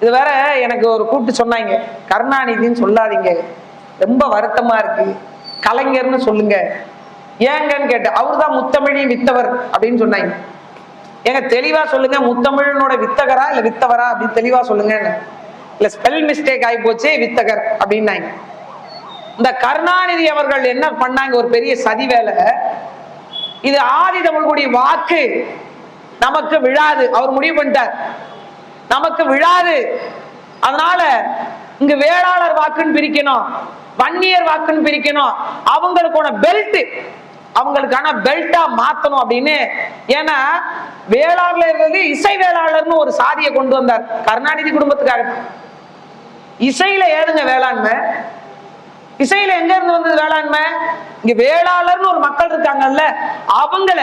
இது வேற எனக்கு ஒரு கூப்பிட்டு சொன்னாங்க கருணாநிதின்னு சொல்லாதீங்க. ரொம்ப வருத்தமா இருக்கு. கலைஞர்னு சொல்லுங்க. ஏங்கன்னு கேட்டு அவர் தான் முத்தமிழி வித்தவர். அப்படின்னு சொன்னாங்க. ஏங்க தெளிவா சொல்லுங்க முத்தமிழனோட வித்தகரா இல்ல வித்தவரா அப்படின்னு தெளிவா சொல்லுங்க இல்ல ஸ்பெல் மிஸ்டேக் ஆகி போச்சு வித்தகர் அப்படின்னாங்க. இந்த கருணாநிதி அவர்கள் என்ன பண்ணாங்க ஒரு பெரிய சதி வேலை. இது ஆதி தமிழ்குடி வாக்கு. நமக்கு விழாது. அவர் முடிவு பண்ணிட்டார். நமக்கு விழாது. அதனால இங்க வேளாளர் வாக்குன்னு பிரிக்கணும் வன்னியர் வாக்குன்னு பிரிக்கணும். அவங்களுக்கான பெல்ட் அவங்களுக்கான பெல்ட்டா மாத்தணும் அப்படின்னு. ஏன்னா வேளாளர்ல இருந்தது இசை வேளாளர்னு ஒரு சாதியை கொண்டு வந்தார். கருணாநிதி குடும்பத்துக்காக. இசையில ஏதுங்க வேளாண்மை. இசையில எங்க இருந்து வந்தது வேளாண்மை? இங்க வேளாளர்னு ஒரு மக்கள் இருக்காங்கல்ல அவங்கள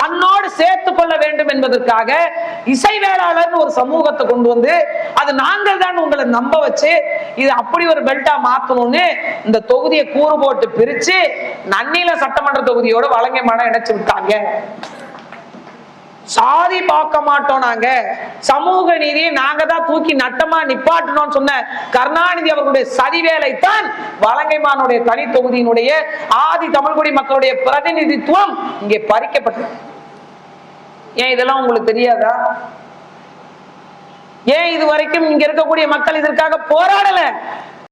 தன்னோட சேர்த்து கொள்ள வேண்டும் என்பதற்காக இசை வேளாளர்னு ஒரு சமூகத்தை கொண்டு வந்து அது நாங்கள் தான் உங்களை நம்ப வச்சு இது அப்படி ஒரு பெல்ட்டா மாத்தணும்னு இந்த தொகுதியை கூறு போட்டு பிரிச்சு நன்னில சட்டமன்ற தொகுதியோட வழங்கமான இணைச்சு விட்டாங்க. சாதி பார்க்க மாட்டோம் நாங்க. சமூக நீதியை நாங்க தான் தூக்கி நட்டமா நிப்பாட்டணும்னு சொன்ன கருணாநிதி அவர்களுடைய சதிவேலை தான் வலங்கைமானுடைய தனி தொகுதியினுடைய ஆதி தமிழ்குடி மக்களுடைய பிரதிநிதித்துவம் இங்கே பறிக்கப்பட்டது. ஏன் இதெல்லாம் உங்களுக்கு தெரியாதா? ஏன் இது வரைக்கும் இங்க இருக்கக்கூடிய மக்கள் இதற்காக போராடல?